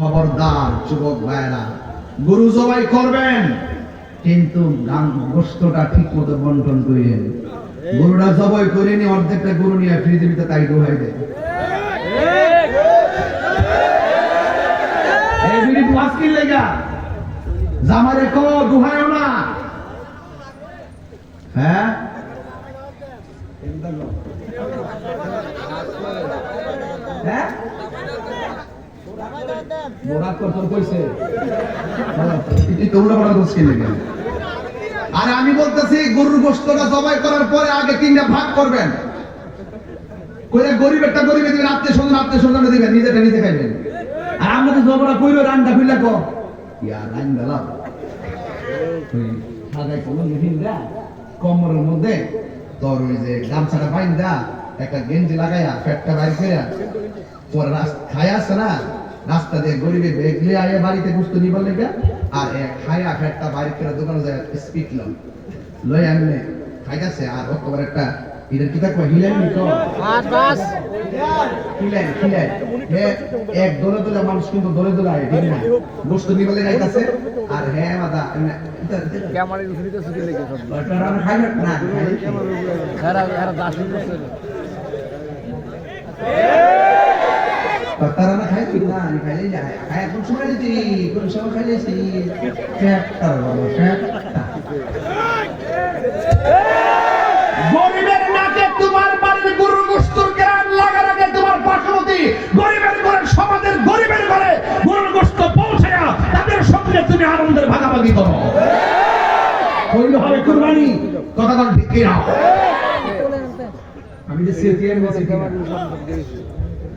খবরদার যুবক ভাইরা গরু জবাই করবেন, কিন্তু গোস্তটা ঠিক মতো বন্টন করিলেন গরুটা জবাই করে নিয়ে অর্ধেকটা গরু নিয়ে ভিতরে তাই ডুবাই দেয়। জামারে কো দুহায়ও না। হ্যাঁ? হ্যাঁ বোরাত কত কইছে এই তোমরা বড় দোষ কি লেগে আর আমি বলতেছি, গরুর গোস্তটা জবাই করার পরে আগে তিনটা ভাগ করবেন। কইরা গরিবেরটা গরিবে দিবেন, আত্মীয় স্বজন আত্মীয় স্বজন দিবেন নিজেটা নিজে খাইবেন। আর আমরা তো জবরা কইরো রান্না কইলা কো ইয়া একটা গেঞ্জি লাগাইয়া পেটটা বাইর কইরা পরে রাস্তা খায় আসছে না। রাস্তা দিয়ে গরিবে বেগ লিয়ে আয়ে বাড়িতে গুস্ত নিবার লেগে আর এক খায়া ফেটটা বাইর করে দোকানে যায় স্পিড লো লই আনলে খাইতাছে আর অতবার একটা এটা কি থাকবে হিলেন নি তো বাস বাস। হিলেন হিলেন হে এক দলে দলে মানুষ কিন্তু দলে দলে আয় ঠিক না? গোস্ত নিবার লেগে আইতাছে আর হ্যাঁ মাদা ক্যামেরা উঠে তো সুখী লেগে সব। খাই না না খাই না। হেরা হেরা দাস করছে তারা না খাই তুই না আমি খাইলে যাই খাই। কোন সময় দিতি কোন সময় খাইলে সি ফ্যাক্টর বলো ফ্যাক্টর গরিবের নাকে তোমার বাড়ির গরুর গোস্তর গ্রাম লাগার আগে তোমার পার্শ্ববর্তী গরিবের ঘরে সমাজের গরিবের ঘরে গরুর গোস্ত পৌঁছায়া তাদের সঙ্গে তুমি আনন্দের ভাগাভাগি করো। হইলে হবে কুরবানি। কথা ঠিক কিনা? আমি যে কিনা অক্ষরে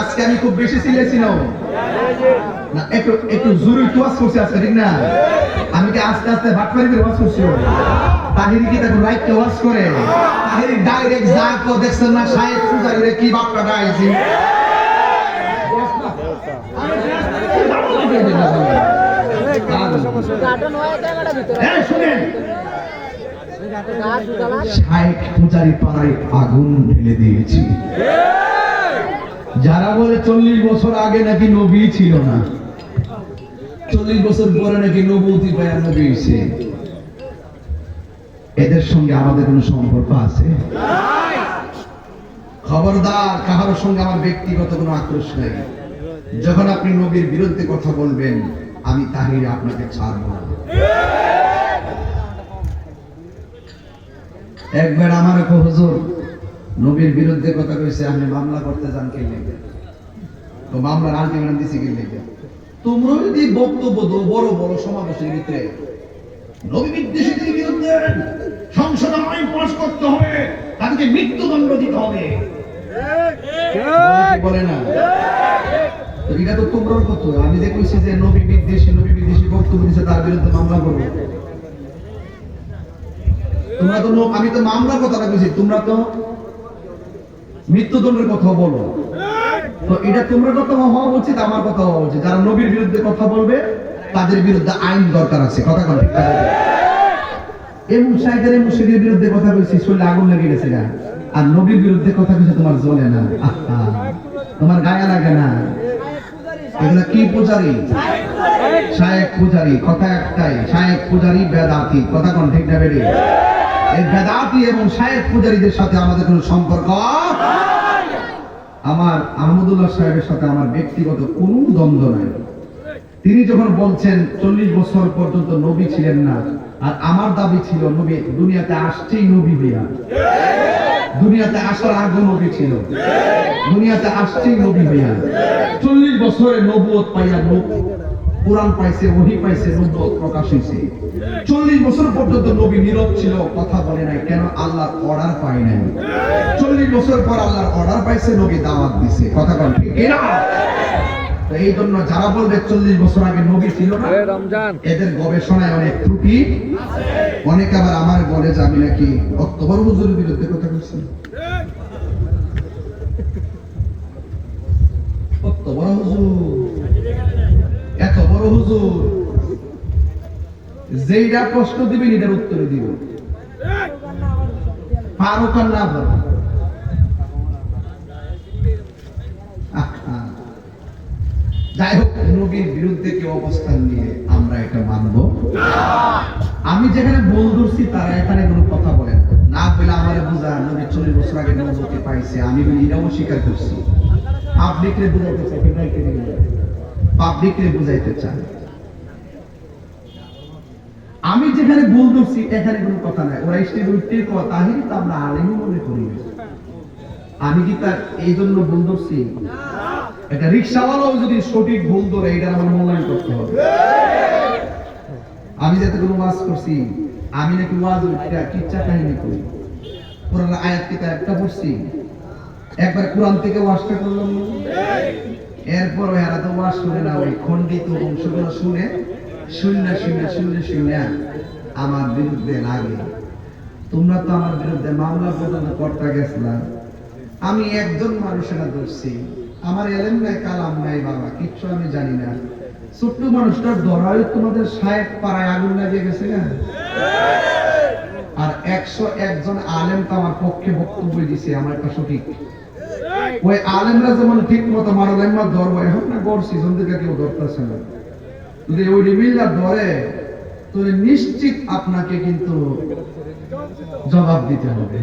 আজকে আমি খুব বেশি সিলেছি না, একটু একটু জোরে করছি আজকে, ঠিক না? আমি কি আস্তে আস্তে করে করছি? কি তাকে করে? ডাইরেক্ট যা কো দেখছেন না রে কি বাপটা হয়ে পূজারি পাড়ায় আগুন ঢেলে দিয়েছি। যারা বলে চল্লিশ বছর আগে নাকি নবী ছিল না, চল্লিশ বছর পরে নাকি নবতী পায় নবী হয়েছে এদের সঙ্গে আমাদের কোনো সম্পর্ক আছে? খবরদার কাহার সঙ্গে আমার ব্যক্তিগত কোনো আক্রোশ নেই। যখন আপনি নবীর বিরুদ্ধে কথা বলবেন, আমি তাহির আপনাকে ছাড়ব না। একবার আমার হুজুর নবীর বিরুদ্ধে কথা কইছে আপনি মামলা করতে যান কে লেগে? তো মামলার আলটিমেটাম দিছি কে লেগে? তোমরা যদি বক্তব্য দো বড় বড় সমাবেশের ভিতরে নবী বিদ্বেষীদের বিরুদ্ধে সংসদে আইন পাস করতে হবে তাদেরকে মৃত্যুদণ্ড দিতে হবে। বলে বলে না। এটা তো তোমরাও করতো আমি যে কইছি যে নবী বিদ্বেষী নবী বিদ্বেষী বক্তব্য দিছে তার বিরুদ্ধে মামলা করব। তোমরা তো আমি তো মামলার কথাটা বলছি তোমরা তো মৃত্যুদণ্ডের কথা বলো। তো এটা তোমরা কথা হওয়া উচিত, আমার কথা হওয়া উচিত। যারা নবীর বিরুদ্ধে কথা বলবে, তাদের বিরুদ্ধে আইন দরকার আছে। কথা কথা এই মুসাইদের, এই মুশরিকের বিরুদ্ধে কথা শরীরে আগুন লেগে গেছে গা। আর নবীর বিরুদ্ধে কথা বলছে তোমার জ্বলে না। তোমার গায়ে লাগে না। এগুলা কি পূজারি? শায়েক পূজারি, কথা একটাই, শায়েক পূজারি বেদাতি। কথা কোন ঠিক না বেরি এই বেদাতি এবং শায়েক পূজারীদের সাথে আমাদের কোনো সম্পর্ক? আমার আহমদুল্লাহ সাহেবের সাথে আমার ব্যক্তিগত কোনো দ্বন্দ্ব নাই। তিনি যখন বলছেন, চল্লিশ বছর পর্যন্ত নবী ছিলেন না, আর আমার দাবি ছিল নবী দুনিয়াতে আসছেই নবী হইয়া। দুনিয়াতে আসার আগে নবী ছিল। দুনিয়াতে আসছেই নবী হইয়া। চল্লিশ বছরে নবুয়ত পাইয়া লোক কোরআন পাইছে ওহি পাইছে নবুয়ত প্রকাশ হয়েছে চল্লিশ বছর পর্যন্ত নবী নীরব ছিল কথা বলে নাই কেন আল্লাহর অর্ডার পাই নাই? চল্লিশ বছর পর আল্লাহর অর্ডার পাইছে নবী দাওয়াত দিছে। কথা বল ঠিক এরা এই জন্য যারা বলবে চল্লিশ বছর আগে নবী ছিল না রমজান। এদের গবেষণায় অনেক ত্রুটি। অনেক আবার আমার বলে যে আমি নাকি অক্টোবর হুজুরের বিরুদ্ধে কথা বলছি। কত বড় হুজুর। হুজুর। যেইটা প্রশ্ন দিবেন, এটার উত্তর দিব। পারো না পারো যাই হোক, নবীর বিরুদ্ধে কেউ অবস্থান নিয়ে আমরা এটা মানবো। আমি যেখানে বল ধরছি, তারা এখানে কোনো কথা বলেন না। পেলে আমার বোঝা, নবী চল্লিশ বছর আগে নবতী পাইছে। আমি এটাও স্বীকার করছি। পাবলিকরে বুঝাইতে চাই পাবলিকরে বুঝাইতে চাই আমি যেখানে ভুল ধরছি, এখানে কোনো কথা নাই। ওরা স্টেজ উঠতে তাহিরি, তো আমরা আলেমই মনে করি আমি কি তার এই জন্য ভুল ধরছি? একটা রিক্সাওয়ালাও যদি সঠিক ভুল ধরে এটা আমার মূল্যায়ন করতে হবে। আমি যাতে কোনো ওয়াজ করছি, আমি নাকি ওয়াজ ওইটা কিচ্ছা কাহিনী করি। কোরআন আয়াত কিতাব একটা পড়ছি? একবার কোরআন থেকে ওয়াজটা করলাম? এরপর এরা তো ওয়াজ শুনে না, ওই খণ্ডিত অংশগুলো শুনে শূন্য শূন্য শূন্য শূন্য আমার বিরুদ্ধে লাগে। তোমরা তো আমার বিরুদ্ধে মামলা পর্যন্ত করতে গেছিলাম আমি একজন মানুষের ধরছি আমার এলেম নাই, কালাম নাই, বাবা, কিচ্ছু আমি জানি না। ছোট্ট মানুষটার ধরায় তোমাদের সাহেব পাড়ায় আগুন লাগিয়ে গেছে না? আর একশো একজন আলেম তো আমার পক্ষে বক্তব্য দিছে, আমার একটা সঠিক ওই আলেমরা যেমন ঠিক মতো মারলেন না ধরবো। এখন না গড় সিজন থেকে কেউ ধরতেছে না। যদি ওই রিমিল্লার ধরে, তাহলে নিশ্চিত আপনাকে কিন্তু জবাব দিতে হবে।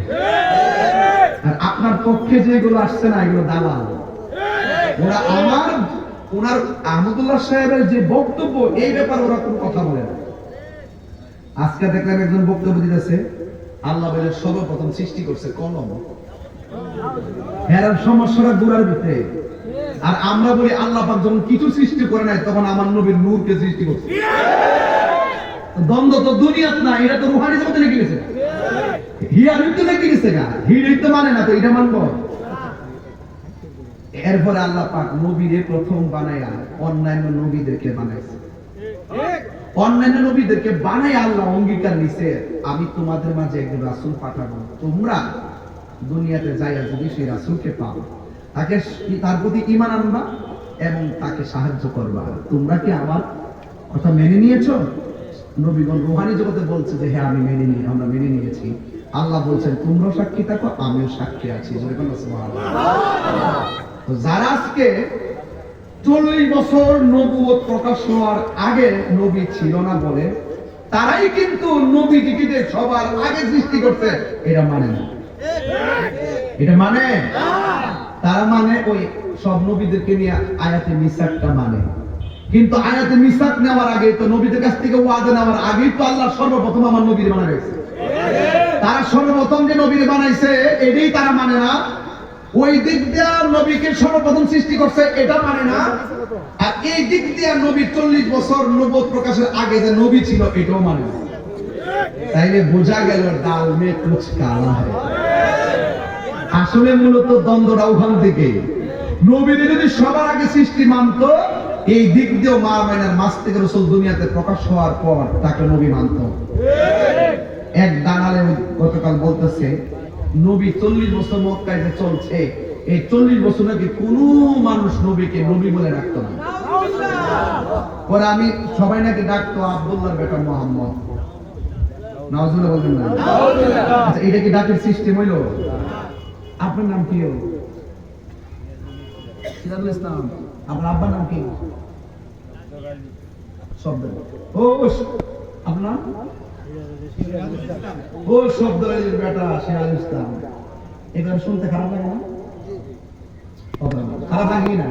আর আপনার পক্ষে যেগুলো আসছে না, এগুলো দালাল। ওরা আমার, ওনার আহমদুল্লাহ সাহেবের যে বক্তব্য, এই ব্যাপারে ওরা কোনো কথা বলে না। আজকে দেখলাম একজন বক্তব্য দিতেছে, আল্লাহ বলে সর্বপ্রথম সৃষ্টি করছে কলম। হেরার সমস্যাটা গুড়ার ভিতরে। আর আমরা বলি, আল্লাহ পাক যখন কিছু সৃষ্টি করে নাই, তখন আমার নবীর নূরকে সৃষ্টি করছে। দ্বন্দ্ব তো দুনিয়াত না এটা তো রুহানি জগতে লেগে গেছে। হিয়া নৃত্য লেগে গেছে গা। হি নৃত্য মানে না তো, এটা মানবো। এরপরে আল্লাহ পাক নবীরে প্রথম বানায়া অন্যান্য নবীদেরকে বানাইছে। অন্যান্য নবীদেরকে বানাই আল্লাহ অঙ্গীকার নিছে, আমি তোমাদের মাঝে একজন রাসূল পাঠাবো। তোমরা দুনিয়াতে যাইয়া যদি সেই রাসূলকে পাও, তাকে তার প্রতি ঈমান আনবা এবং তাকে সাহায্য করবা? তোমরা কি আমার কথা মেনে নিয়েছো? নবীগণ রুহানি জগতে বলছে যে হ্যাঁ আমি মেনে নিই আমরা মেনে নিয়েছি। আল্লাহ বলছেন তোমরাও সাক্ষী থাকো, আমিও সাক্ষী আছি। তো যারা আজকে চল্লিশ বছর নবুয়ত প্রকাশ হওয়ার আগে নবী ছিল না বলে, তারাই কিন্তু নবী দিদিতে সবার আগে সৃষ্টি করছে, এরা মানে না। এটা মানে? তারা মানে ওই সব নবীদেরকে নিয়ে আয়াতে মিসাকটা মানে। কিন্তু আয়াতে মিসাক নেওয়ার আগে তো নবীদের কাছ থেকে ওয়াদা নেওয়ার আগেই তো আল্লাহ সর্বপ্রথম আমার নবীর বানা গেছে তারা সর্বপ্রথম যে নবীর বানাইছে, এটাই তারা মানে না। ওই দিক দিয়ে নবীকে সর্বপ্রথম সৃষ্টি করছে, এটা মানে না। আর এই দিক দিয়ে নবী চল্লিশ বছর নবদ প্রকাশের আগে যে নবী ছিল, এটাও মানে না। তাইলে বোঝা গেল ডাল মে কুচ কালা হয় আসলে মূলত দ্বন্দ্বটা ওখান থেকে। নবীদের যদি সবার আগে সৃষ্টি মানতো, এই দিক দিয়েও মা মাইনার মাস থেকে রসুল দুনিয়াতে প্রকাশ হওয়ার পর তাকে নবী মানতো। এক দাঁড়ালে গতকাল বলতেছে, নবী চল্লিশ বছর মক্কায় যে চলছে, এই চল্লিশ বছর নাকি কোন মানুষ নবীকে নবী বলে ডাকতো না। পরে আমি সবাই নাকি ডাকতো আব্দুল্লাহর বেটা মোহাম্মদ। বলবেন না আচ্ছা এটা কি ডাকের সিস্টেম হইল? আপনার নাম কি হলো সিরাজুল ইসলাম। আপনার আব্বার নাম কি? শব্দ। ও, আপনার ও শব্দ বেটা সিরাজ ইসলাম। এবার শুনতে খারাপ লাগে না? খারাপ লাগে না।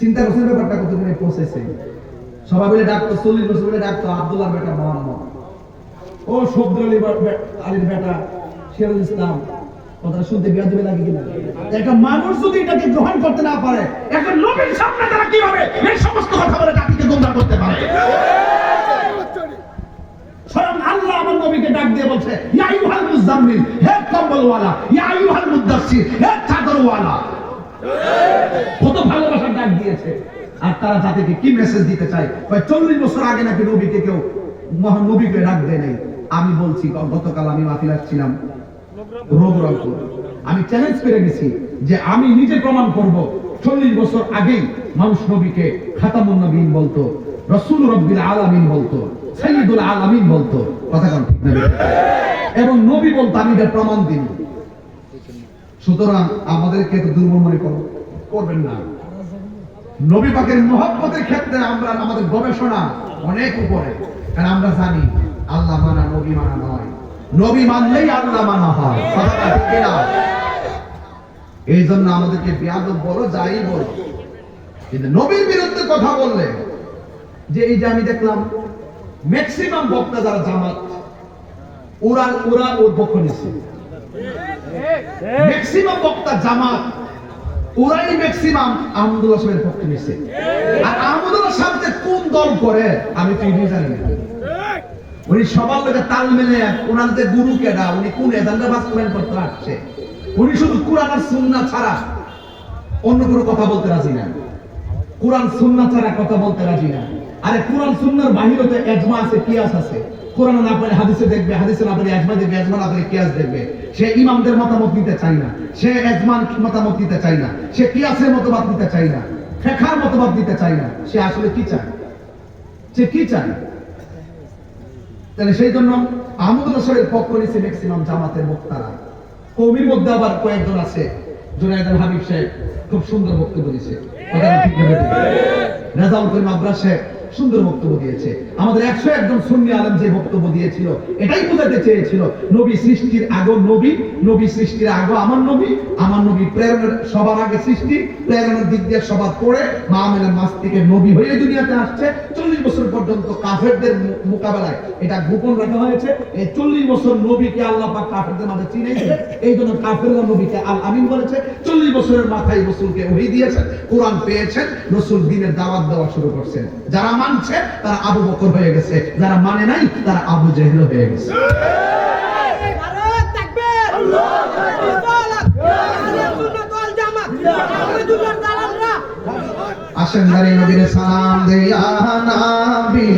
চিন্তা করছেন ব্যাপারটা কতদিনে পৌঁছেছে? সবাই বলে ডাকতো চল্লিশ বছর বলে ডাকতো আব্দুল্লাহ বেটা মোহাম্মদ। ও শব্দ আলীর বেটা সিরাজ ইসলাম, কথাটা শুনতে দেবে কিনা? একটা মানুষ যদি এটাকে গ্রহণ করতে না পারে, একটা নবীর সামনে তারা এই সমস্ত কথা বলে জাতিকে গোমরা করতে পারে। স্বয়ং আল্লাহ আমার নবীকে ডাক দিয়ে বলছে, ইয়া মুজাম্মিল, হে কম্বলওয়ালা মুদাসসির, হে চাদরওয়ালা। কত ভালোবাসার ডাক দিয়েছে। আর তারা জাতিকে কি মেসেজ দিতে চায়? চল্লিশ বছর আগে নাকি নবীকে কেউ মহান নবীকে ডাক দেয় নাই। আমি বলছি গতকাল আমি মাফিল আসছিলাম আমি চ্যালেঞ্জ করে গেছি যে আমি নিজে প্রমাণ করব, চল্লিশ বছর আগেই মানুষ নবীকে খাতামুন নবীন বলতো, রসুল রব্বিল আলামিন বলতো সৈয়দুল আলামিন বলতো। কথা? এবং নবী বলতো, আমি এটার প্রমাণ দিন সুতরাং আমাদেরকে তো দুর্বল মনে করো করবেন না। নবী পাকের মহব্বতের ক্ষেত্রে আমরা আমাদের গবেষণা অনেক উপরে, কারণ আমরা জানি আল্লাহ মানা, নবী মানা নয়। নবী মানলেই আল্লাহ মানা হয়। কথাটা ঠিক কিনা? এই জন্য আমাদেরকে বিয়াদব বলো, যাই বলো। কিন্তু নবীর বিরুদ্ধে কথা বললে, যে এই যে আমি দেখলাম ম্যাক্সিমাম বক্তা যারা জামাত, ওরা ওরা ওর পক্ষ নিচ্ছে ম্যাক্সিমাম বক্তা জামাত, ওরাই ম্যাক্সিমাম আহমদুল্লাহ সাহেবের পক্ষে নিচ্ছে আর আহমদুল্লাহ সাহেব কোন দল করে, আমি তো জানি না। উনি সবার লোকের তাল মেলে ওনার যে গুরু কেডা, উনি কোন এজেন্ডা বাস্তবায়ন করতে আসছে? উনি শুধু কোরআন আর সুন্নাহ ছাড়া অন্য কোনো কথা বলতে রাজি না। কোরআন সুন্না ছাড়া কথা বলতে রাজি না। আরে কোরআন সুন্নার বাহিরে তো এজমা আছে, কিয়াস আছে। কোরআন না পড়ে হাদিসে দেখবে, হাদিসে না পড়ে এজমা দেখবে, এজমা না পড়ে কিয়াস দেখবে। সে ইমামদের মতামত নিতে চায় না। সে এজমান মতামত নিতে চায় না। সে কিয়াসের মতামত নিতে চায় না। ফেখার মতামত নিতে চায় না। সে আসলে কি চায়? সে কি চায়? তাহলে সেই জন্য আহমদ রসের পক্ষ নিচ্ছে ম্যাক্সিমাম জামাতের বক্তারা কমির মধ্যে আবার কয়েকজন আছে জুনায়দুল হাবিব সাহেব, খুব সুন্দর বক্তব্য দিয়েছে। রেজাউল করিম আব্রাস সাহেব সুন্দর বক্তব্য দিয়েছে। আমাদের একশো একজন সুন্নি আলম যে বক্তব্য দিয়েছিল, এটাই বোঝাতে চেয়েছিল, নবী সৃষ্টির আগে নবী নবী সৃষ্টির আগে আমার নবী আমার নবী প্রেরণের সবার আগে সৃষ্টি, প্রেরণের দিক দিয়ে সবার পরে মা আমেনের মাস থেকে নবী হয়ে দুনিয়াতে আসছে। চল্লিশ বছর পর্যন্ত কাফেরদের মোকাবেলায় এটা গোপন রাখা হয়েছে। এই চল্লিশ বছর নবীকে আল্লাহ পাক কাফেরদের মাঝে চিনেছে, এই জন্য কাফেররা নবীকে আল আমিন বলেছে। চল্লিশ বছরের মাথায় রসুলকে ওহি দিয়েছেন, কোরআন পেয়েছেন, রসুল দিনের দাওয়াত দেওয়া শুরু করছেন। যারা মানছে তারা আবু বকর হয়ে গেছে। যারা মানে নাই তারা আবু জেহেল হয়ে গেছে। আসেন দাঁড়িয়ে নবীর সালাম দেয়া নাবি।